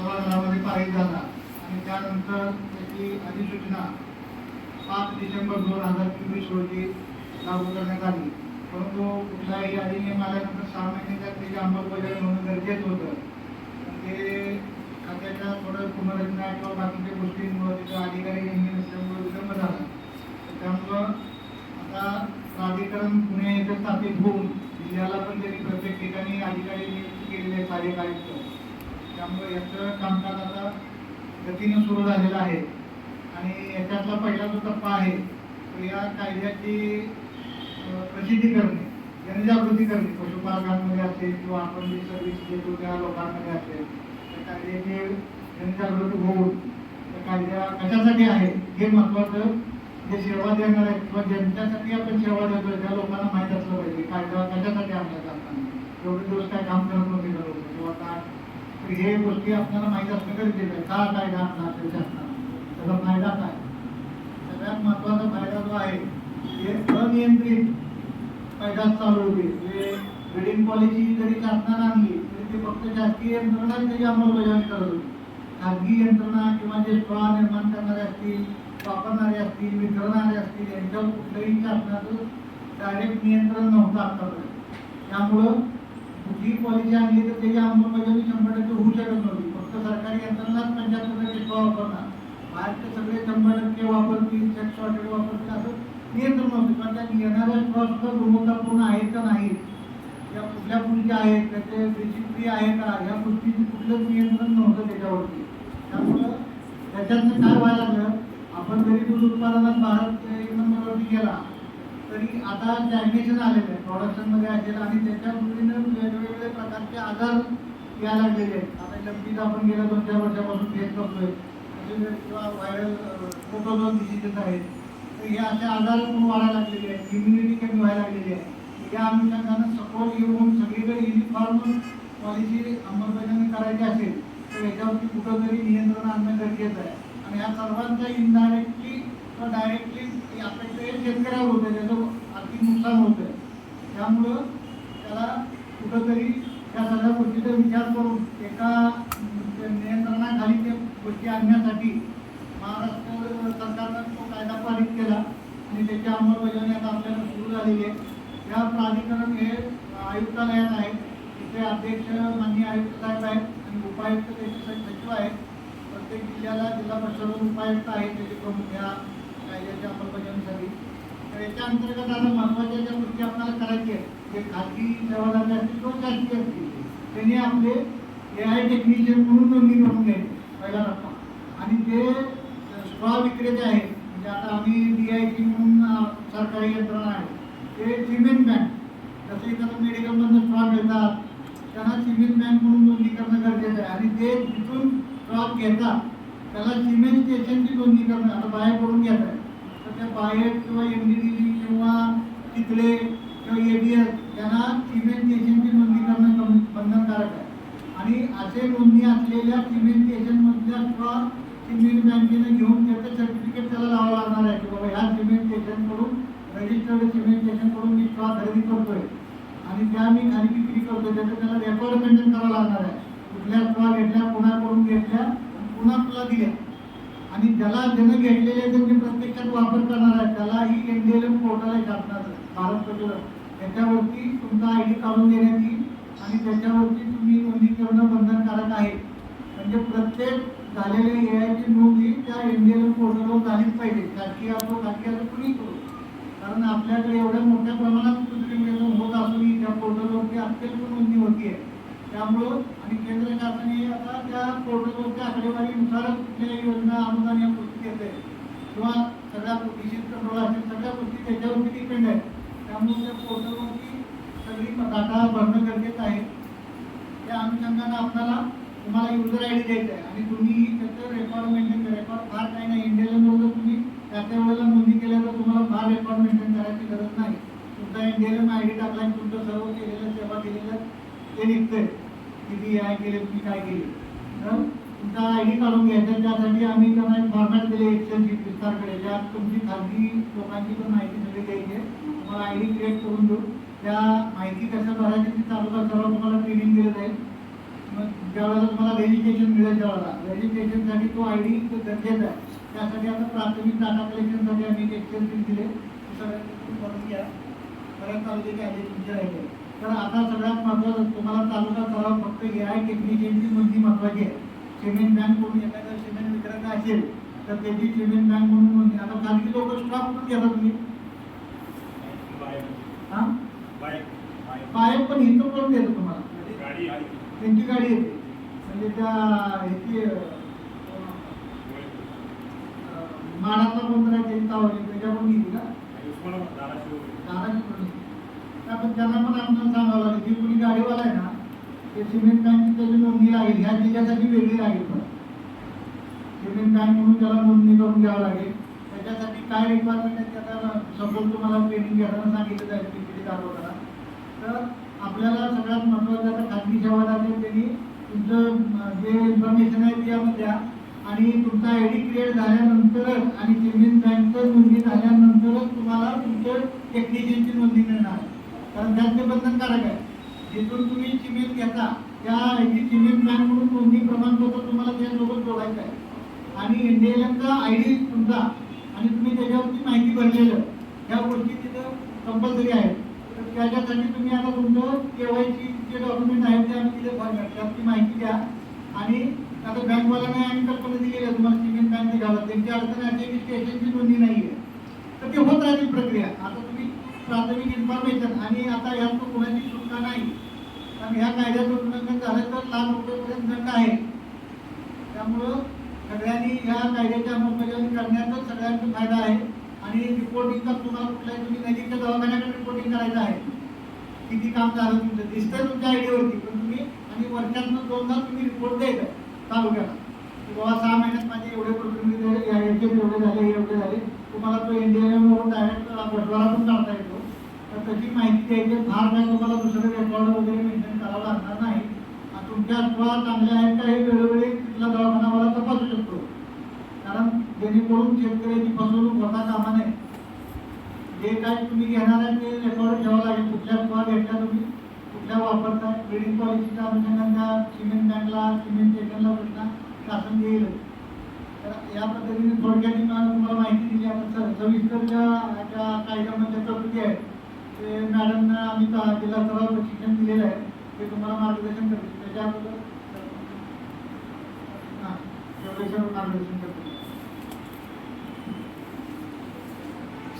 सभागृहामध्ये पारित झाला आणि त्यानंतर त्याची अधिसूचना पाच डिसेंबर दोन हजार चोवीस रोजी लागू करण्यात आली. परंतु कुठलाही अधिनियम आल्यानंतर सहा महिने त्यात त्याची अंमलबजावणी होणं गरजेचं होतं. ते खात्याच्या थोडं पुनर्रचना किंवा बाकीच्या गोष्टींमुळे तिथं अधिकारी नेहमी नसल्यामुळे विलंब झाला. त्यामुळं आता प्राधिकरण पुणे येथे स्थापित होऊन जिल्ह्याला पण त्यांनी प्रत्येक ठिकाणी अधिकारी नियुक्त केलेले कार्यकारी त्यामुळे याचं कामकाज आता गतीनं सुरू झालेलं आहे. आणि याच्यातला पहिला जो टप्पा आहे तो या कायद्याची प्रसिद्धी करणे जनजागृती करणे पशुपालकांमध्ये असेल किंवा आपण जे सर्विस देतो त्या लोकांमध्ये असेल त्या कायद्याची जनजागृती होऊन त्या कायद्या कशासाठी आहे हे महत्वाचं जे सेवा देणार आहेत किंवा ज्यांच्यासाठी आपण सेवा देतोय त्या लोकांना माहीत असलं पाहिजे कायदा कशासाठी आणला जाताना एवढे दिवस काय काम करत नव्हते का लोक किंवा काय तर हे गोष्टी आपल्याला माहीत असणं गरजेचं आहे. का कायदा आणला त्याच्या त्याचा फायदा काय? सगळ्यात महत्त्वाचा फायदा जो आहे हे अनियंत्रित पैदास चालू होते. म्हणजे बिल्डिंग पॉलिसी जरी शासनाने आणली तरी ते फक्त शासकीय यंत्रणा त्याची अंमलबजावणी करत होती. खाजगी यंत्रणा किंवा जे स्टॉ निर्माण करणारे असतील वापरणारे असतील वितरणारे असतील यांच्यावर कुठल्याही शासनाचं डायरेक्ट नियंत्रण नव्हतं आतापर्यंत. त्यामुळं जी पॉलिसी आणली तर त्याची अंमलबजावणी शंभर टक्के होऊ शकत नव्हती. फक्त सरकारी यंत्रणाच पंच्याहत्तर टक्के वापरणार बाहेरचे सगळे शंभर टक्के वापरतील सेक्स हॉटेल वापरतील असं नियंत्रण नव्हतं. कारण त्या येणाऱ्या स्टॉ सुद्धा गुणवत्तापूर्ण आहेत का नाही या कुठल्या पुढच्या आहेत त्याचे रेसिपी आहे का या गोष्टीचं कुठलंच नियंत्रण नव्हतं त्याच्यावरती. त्यामुळं त्याच्यातनं काय व्हायला लागलं आपण जरी दूध उत्पादनात भारत एक नंबरवरती गेला. तरी आता स्टॅग्नेशन आलेलं आहे. प्रॉडक्शनमध्ये असेल आणि त्याच्या दृष्टीनं वेगवेगळे प्रकारचे आजार यायला लागलेले आहेत. आता लंपीच आपण गेल्या दोन चार वर्षापासून फेस करतोय. म्हणजे किंवा व्हायरल प्रोटोझोन डिसिजेस आहेत तर हे असे आजार पण वाढायला लागलेले आहेत. इम्युनिटी कमी व्हायला लागलेली आहे. या अनुषंगानं सपोर्ट घेऊन सगळीकडे युनिफॉर्म पॉलिसी अंमलबजावणी करायची असेल तर याच्यावरती कुठंतरी नियंत्रण आणणं गरजेचं आहे. आणि ह्या सर्वांचा इनडायरेक्टली किंवा की अपेक्षा इथे शेतकऱ्यावर होतं त्याचं आर्थिक नुकसान होतं त्यामुळं त्याला कुठंतरी त्या सगळ्या गोष्टीचा विचार करून एका नियंत्रणाखाली ते गोष्टी आणण्यासाठी महाराष्ट्र सरकारनं तो कायदा पारित केला आणि त्याची अंमलबजावणी आता आपल्याला सुरू झालेली आहे. या प्राधिकरण हे आयुक्तालयात आहे. तिथे अध्यक्ष माननीय आयुक्त साहेब आहेत आणि उपायुक्त त्याचे सचिव आहेत. प्रत्येक जिल्ह्याला जिल्हा परिषद उपायुक्त आहेत त्याचे प्रमुख या कायद्याच्या अंमलबजावणीसाठी तर याच्या अंतर्गत आता महत्त्वाच्या ज्या गोष्टी आपल्याला करायच्या आहेत जे खाजगी सेवादार असतील किंवा शासकीय असतील त्यांनी आपले ए आय टेक्निशियन म्हणून नोंदणी करून घ्यायची पहिला टप्पा आणि जे स्ट्रॉ विक्रेते आहेत म्हणजे आता आम्ही डी आय टी म्हणून सरकारी यंत्रणा आहे ते सिमेंट बँक जसं इथं मेडिकलमधनं स्ट्रॉ मिळतात त्यांना सिमेंट बँक म्हणून नोंदणी करणं गरजेचं आहे. आणि ते तिथून स्ट्रॉ घेतात त्याला सिमेंट स्टेशनची नोंदणी करणं आता बाहेर करून घेत आहे त्या बाहेर किंवा एम डी डी किंवा तिथले किंवा ए डी एस यांना सिमेंट स्टेशनची नोंदणी करणं कम- बंधनकारक आहे. आणि असे नोंदणी असलेल्या सिमेंट स्टेशनमधल्या स्ट्रॉ सिमेंट बँकेने घेऊन त्याचं सर्टिफिकेट त्याला लावावं लागणार आहे की बाबा ह्या सिमेंट स्टेशनकडून रजिस्टर्ड सिमेंट स्टेशनकडून मी किंवा खरेदी करतोय. आणि त्या मी खाली विक्री करतोय. त्याचं त्याला रेकॉर्ड मेंटेन करावं लागणार आहे. कुठल्या किंवा घेतल्या कुणाकडून घेतल्या पुन्हा तुला दिल्या. आणि ज्याला ज्यानं घेतलेले आहेत त्यांनी प्रत्यक्षात वापर करणार आहे. त्याला ही N D L M portal आहे शासनाचं भारत पेट्रोल त्याच्यावरती तुमचा आय डी काढून देण्यात येईल आणि त्याच्यावरती तुम्ही नोंदणी करणं बंधनकारक आहे. म्हणजे प्रत्येक झालेल्या ए आयची नोंद ही त्या एन डी एल एम पोर्टलवर झालीच पाहिजे. शासकीय असो खाजगी असो कुणी करू. कारण आपल्याकडे एवढ्या मोठ्या प्रमाणात कृत्रिम होत असूनही त्या पोर्टलवरती अत्यल्प नोंदणी होतीये. त्यामुळं आणि केंद्र शासनाने आता त्या पोर्टलवरच्या आकडेवारीनुसारच कुठल्या योजना अनुदान या गोष्टी येते किंवा सगळ्या डिसीज कंट्रोल असेल सगळ्या गोष्टी त्याच्यावरती डिपेंड आहेत. त्यामुळे त्या पोर्टलवरती सगळी डाटा भरणं गरजेचं आहे. त्या अनुषंगानं आपल्याला तुम्हाला युजर आय डी द्यायचा आहे. आणि तुम्ही त्याचं रेकॉर्ड मेंटेन रेकॉर्ड फार काही नाही. इंडियन जर तुम्ही त्या त्या वेळेला नोंदणी केल्या तर तुम्हाला फार रेकॉर्ड मेंटेन करायची गरज नाही. तुमचा इंडियन आय डी टाकला आणि तुमचं सर्व केलेलं सेवा केलेलं ते निघतंय. किती आय केले तुम्ही काय केले. तर तुमचा आय डी काढून घ्यायचा त्यासाठी आम्ही त्यांना एक फॉर्मॅट दिले एक्सेल शीट विस्तारकडे ज्यात तुमची खाजगी लोकांची पण माहिती सगळी द्यायची आहे. तुम्हाला आय डी क्रिएट करून देऊ. त्या माहिती कसं भरायची ती चालू सर्व तुम्हाला ट्रेनिंग दिलं जाईल. मग ज्यावेळेला तुम्हाला व्हेरिफिकेशन मिळेल त्यावेळेला. व्हेरिफिकेशनसाठी तो आय डी गरजेचा आहे. त्यासाठी आता प्राथमिक डाटा कलेक्शनसाठी आम्ही एक्सेल शीट दिले. सगळ्या सगळं तुम्ही करून घ्या. बऱ्याच तालुक्याचे आले तुमच्या राहिले तर आता सगळ्यात महत्त्वाचं तुम्हाला तालुका सराव फक्त आय टेक्निशियनची नोंदणी महत्त्वाची आहे. सिमेंट बँक म्हणून एखादा सिमेंट विक्रेता असेल तर त्याची सिमेंट बँक म्हणून नोंदणी. आता खाजगी लोक स्टॉक कुठून घेता तुम्ही हा? पण हिंदू करून देतो तुम्हाला. त्यांची गाडी येते म्हणजे त्या ह्याची माडाचा कोणता त्यांची त्याच्याकडून घेतली का? दाराची पण त्यांना पण आपल्याला सांगावं लागेल की कुणी गाडीवाला आहे ना ते सिमेंट बँकची त्याची नोंदणी लागेल. ह्या जिल्ह्यासाठी वेगळी लागेल पण. सिमेंट बँक म्हणून त्याला नोंदणी करून घ्यावं लागेल. त्याच्यासाठी काय रिक्वायरमेंट आहे त्याचा सपोज तुम्हाला ट्रेनिंग घ्यायला सांगितलं जाईल चालू दाखवताना तर आपल्याला सगळ्यात महत्त्वाचं आता खाजगी सेवा लागेल त्यांनी. तुमचं जे इन्फॉर्मेशन आहे ते द्या. आणि तुमचा आय डी क्रिएट झाल्यानंतरच आणि सिमेंट बँकचं नोंदणी झाल्यानंतरच तुम्हाला तुमचं टेक्निशियनची नोंदणी कारण त्यात ते बंधनकारक आहे. जिथून तुम्ही सिमेंट घेता त्या ह्याची सिमेंट म्हणून नोंदणी प्रमाणपत्र तुम्हाला त्यासोबत जोडायचं आहे. आणि इंडियनचा आय डी तुमचा आणि तुम्ही त्याच्यावरती माहिती भरलेलं ह्या गोष्टी तिथं कंपल्सरी आहेत. तर त्याच्यासाठी तुम्ही आता तुमचं के वाय जे डॉक्युमेंट आहेत ते आम्ही तिथे भरणार माहिती द्या आणि आता बँकवाल्यांना आम्ही कल्पना दिलेली आहे तुम्हाला सिमेंट बँक घ्यावं त्यांची अडचण अशी आहे की स्टेशनची नोंदणी नाही आहे तर ते होत राहतील प्रक्रिया. आता तुम्ही प्राथमिक इन्फॉर्मेशन आणि आता यात कोणाची सुटका नाही. कारण ह्या कायद्याचं उल्लंघन झालं तर लाख रुपयेपर्यंत दंड आहे. त्यामुळं सगळ्यांनी ह्या कायद्याची अंमलबजावणी करण्याचा सगळ्यांचा फायदा आहे. आणि रिपोर्टिंगचा तुम्हाला कुठल्याही तुम्ही नजीकच्या दवाखान्याकडे रिपोर्टिंग करायचं आहे. किती काम झालं तुमचं? दिसतंय तुमच्या आयडीवरती पण तुम्ही आणि वर्षातनं दोनदा तुम्ही रिपोर्ट द्यायचा तालुक्याला. की बाबा सहा महिन्यात माझे एवढे प्रतिनिधी एवढे झाले एवढे झाले. तुम्हाला तो एन वरून डायरेक्ट बटवारा पण काढता येतो तर त्याची माहिती द्यायची फार काय तुम्हाला दुसरं रेकॉर्ड वगैरे मेंटेन करावं लागणार नाही. तुमच्या अथवा चांगल्या आहेत का हे वेळोवेळी तिथला दवाखाना मला तपासू शकतो. कारण जेणेकरून शेतकऱ्याची फसवणूक होता कामा नये. जे काय तुम्ही घेणार आहे ते रेकॉर्ड ठेवावं लागेल. कुठल्या अथवा घेतल्या तुम्ही? कुठल्या वापरताय? क्रेडिट पॉलिसीच्या अनुषंगाने सिमेंट बँकला सिमेंट स्टेशनला प्रश्न शासन देईल. तर या पद्धतीने थोडक्यात तुम्हाला माहिती दिली. आपण स- सविस्तर ज्या कायद्यामध्ये तरतुदी आहेत ते मॅडमना आम्ही जिल्हा स्तरावर प्रशिक्षण दिलेलं आहे ते तुम्हाला मार्गदर्शन करतील. त्याच्या अगोदर हां मार्गदर्शन करतील.